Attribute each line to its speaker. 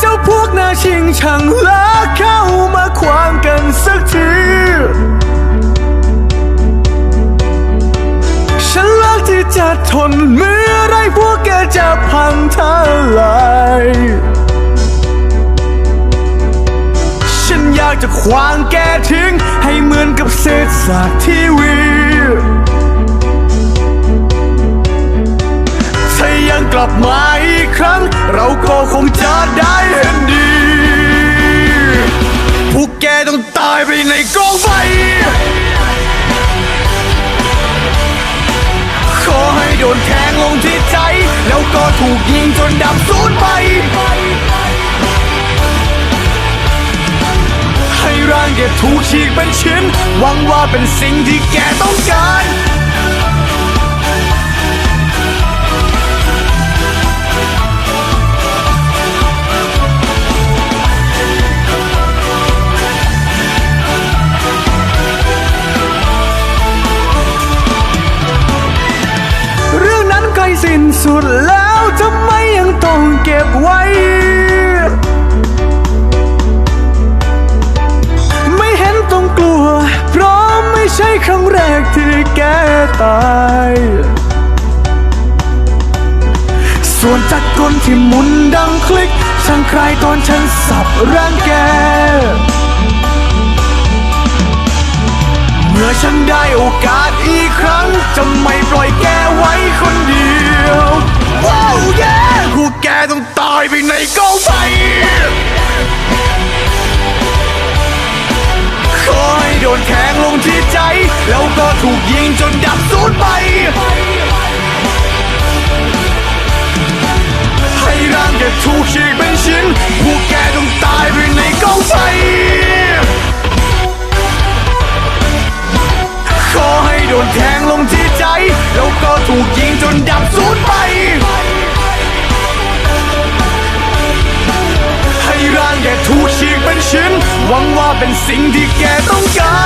Speaker 1: เจ้าพวกนาชิงชังและเข้ามาขวางกันสักทีฉันเลิกที่จะทนเมื่อไรพวกแกจะพังทลายฉันอยากจะควางแกทิ้ง ให้เหมือนกับเศษซากทีวีถ้ายังกลับมาอีกครั้ง เราก็คงจะได้ ไปในกองไฟ ขอให้โดนแทงลงที่ใจ แล้วก็ถูกยิงจนดับสูญไป ให้ร่างแกถูกฉีกเป็นชิ้น หวังว่าเป็นสิ่งที่แกต้องการ สุดแล้วทำไมยังต้องเก็บไว้ ไม่เห็นต้องกลัว เพราะไม่ใช่ครั้งแรกที่แกตาย ส่วนจักรกลที่หมุนดังคลิกช่างใครตอนฉันสับร่างแก เมื่อฉันได้โอกาสอีกครั้ง จะไม่ปล่อยแกไว้คนเดียว ว้าวแย่พวกแกต้องตายไปในกองไฟคอยโดนแทงลงที่ใจ แล้วก็ถูกยิงจนดับสูญไป ให้ร่างแกถูกฉีก ใจแล้วก็ถูกยิงจนดับสูญไป ให้ร่างแกถูกฉีกเป็นชิ้น หวังว่าเป็นสิ่งที่แกต้องการ